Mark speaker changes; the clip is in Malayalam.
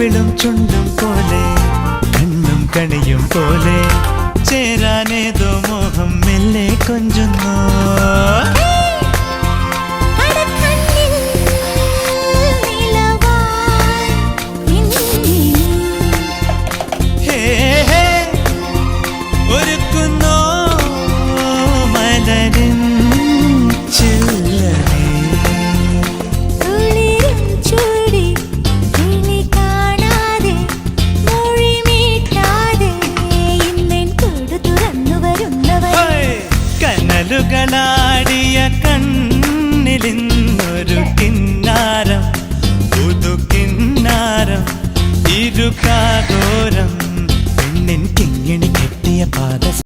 Speaker 1: പൂവിടും ചുണ്ടും പോലെ കണ്ണും കണിയും പോലെ ചേരാനേതോ മോഹം മെല്ലെ കൊഞ്ചുന്നു. ഒരുക്കുന്നു മലരും to cut